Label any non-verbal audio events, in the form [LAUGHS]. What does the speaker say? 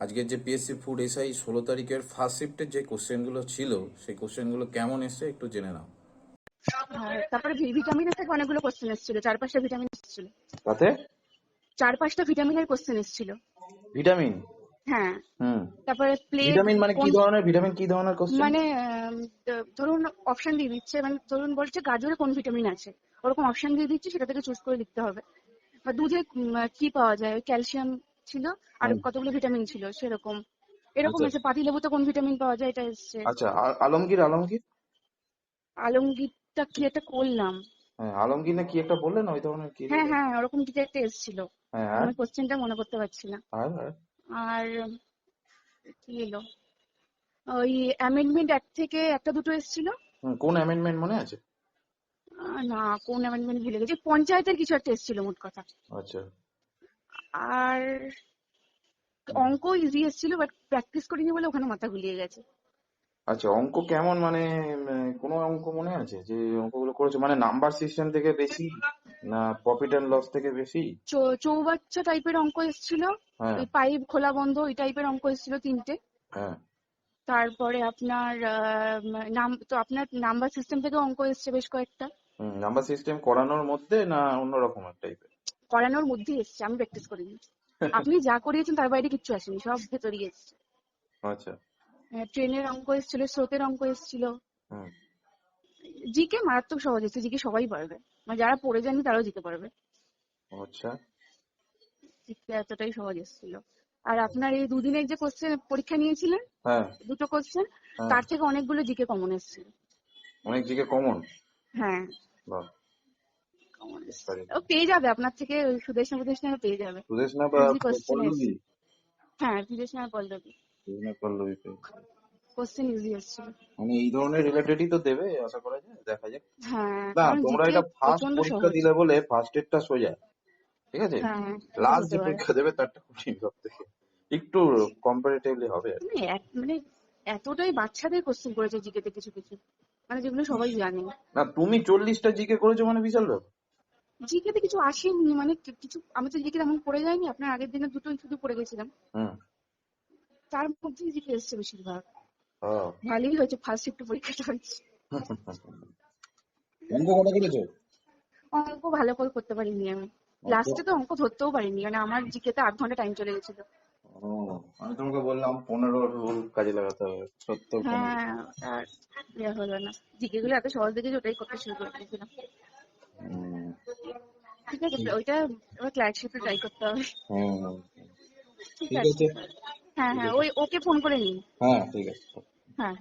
আজকের যে PSC food SI ষোলো তারিখের ফার্স্ট শিফটের যে কোশ্চেনগুলো ছিল সেই কোশ্চেনগুলো কেমন এসছে একটু জেনে নাও। তারপরে ভি- ভিটামিনের থেকে অনেকগুলো কোশ্চেন এসেছিল চার পাঁচটা ভিটামিন এসেছিল। তাতে? চার পাঁচটা ভিটামিনের কোশ্চেন এসেছিল। ভিটামিন হ্যাঁ। হুম। তারপরে প্লেট ভিটামিন মানে কি ধরনের ভিটামিন কি ধরনের কোশ্চেন মানে ধরুন অপশন দিয়ে দিচ্ছে মানে ধরুন বলছে গাজরে কোন ভিটামিন আছে? ওরকম অপশন দিয়ে দিচ্ছে সেটা থেকে চুজ করে লিখতে হবে। বা দুধে কি পাওয়া যায়? ক্যালসিয়াম ছিল আর কতগুলো ভিটামিন ছিল সেরকম। এরকম আচ্ছা। আছে পাতি লেবুতে কোন ভিটামিন পাওয়া যায় এটা এসছে। আচ্ছা আলমগীর আলমগীর? আলমগীরটা কি একটা করলাম হ্যাঁ আলমগীর না কি একটা বললেন? ওই ধরনের কি? হ্যাঁ হ্যাঁ ওরকম কিছু একটা এসেছিল। হ্যাঁ আমি কোশ্চেনটা মনে করতে পারছি না? আর কি এলো? ওই অ্যামেন্ডমেন্ট অ্যাক্ট থেকে একটা দুটো এসেছিল। কোন অ্যামেন্ডমেন্ট মনে আছে? না কোন অ্যামেন্ডমেন্ট ভুলে গেছি। পঞ্চায়েতের কিছু একটা এসেছিল মোট কথা। আচ্ছা। আর অঙ্ক ইজি এসেছিল বাট প্র্যাকটিস করিনি বলে ওখানে মাথা গুলিয়ে গেছে। আচ্ছা অঙ্ক কেমন? মানে কোনো অঙ্ক মনে আছে যে অঙ্কগুলো করেছ? মানে নাম্বার সিস্টেম থেকে বেশি না প্রফিট অ্যান্ড লস থেকে বেশি? চৌবাচ্চা টাইপের অঙ্ক এসেছিল। হ্যাঁ। ওই পাইপ খোলা বন্ধ ওই টাইপের অঙ্ক এসেছিল তিনটে। হ্যাঁ। তারপরে আপনার নাম তো আপনার নাম্বার সিস্টেম থেকে অঙ্ক এসছে বেশ কয়েকটা। হুম নাম্বার সিস্টেম করানোর মধ্যে না অন্যরকম টাইপের করানোর মধ্যে এসছে আমি প্র্যাকটিস করিনি। [LAUGHS] আপনি যা করিয়েছেন তার বাইরে কিচ্ছু আসেনি সব ভেতরেই এসছে। আচ্ছা। ট্রেনের অঙ্ক এসেছিল স্রোতের অঙ্ক এসেছিল। জিকে মারাত্মক সহজ এসেছে জিকে সবাই পারবে। মানে যারা পড়ে যায়নি তারাও জিতে পারবে। আচ্ছা। জিকে এতটাই সহজ এসেছিল। আর আপনার এই দুদিনের যে কোশ্চেন পরীক্ষা নিয়েছিলেন হ্যাঁ। দুটো কোশ্চেন হ্যাঁ। তার থেকে অনেকগুলো জিকে কমন এসেছিল। অনেক দিকে কমন হ্যাঁ. ও পেয়ে যাবে আপনার থেকে ওই সুদেশ সুদেশ নামে পেয়ে যাবে। সুদেশনা বা পল্লবী? হ্যাঁ সুদেশ নামে পল্লবী। সুদেশনা পল্লবী। কোশ্চেন ইজি মানে এই ধরনের রিলেটেডই তো দেবে আশা করা যায় দেখা যাক। হ্যাঁ না তোমরা এটা ফার্স্ট পরীক্ষা দিলে বলে ফার্স্ট এডটা সোজা ঠিক আছে? হ্যাঁ লাস্ট যে পরীক্ষা দেবে তারটা কঠিন সব থেকে। একটু কম্পারেটিভলি হবে আর মানে মানে এতটাই বাচ্চাদের কোশ্চেন করেছে জিকেতে কিছু কিছু। মানে যেগুলো সবাই জানে। না তুমি চল্লিশটা জিকে করেছ মানে বিশাল ব্যাপার। জিকেতে কিছু আসেনি মানে কিছু আমি তো জিকে তেমন পড়ে যাইনি আপনার আগের দিনে দুটোই শুধু পড়ে গেছিলাম। তার মধ্যে জিকে এসছে বেশিরভাগ। ভালোই হয়েছে ফার্স্ট শিফট পরীক্ষাটা হয়েছে। অঙ্ক কটা করেছ? অঙ্ক ভালো করে করতে পারিনি আমি। লাস্টে তো অঙ্ক ধরতেও পারিনি মানে আমার জিকেতে আধ ঘণ্টা টাইম চলে গেছিল। আমি তোমাকে বললাম পনেরো রুল কাজে লাগাতে হবে সত্তর হ্যাঁ আর ইয়ে হলো না। জিকে গুলো এত সহজ দেখেছি ওটাই করতে শুরু করে দিয়েছিলাম। ঠিক আছে ওইটা এবার সাথে ট্রাই করতে হবে। ঠিক আছে। হ্যাঁ হ্যাঁ ওই ওকে ফোন করে নিন। হ্যাঁ ঠিক আছে। হ্যাঁ।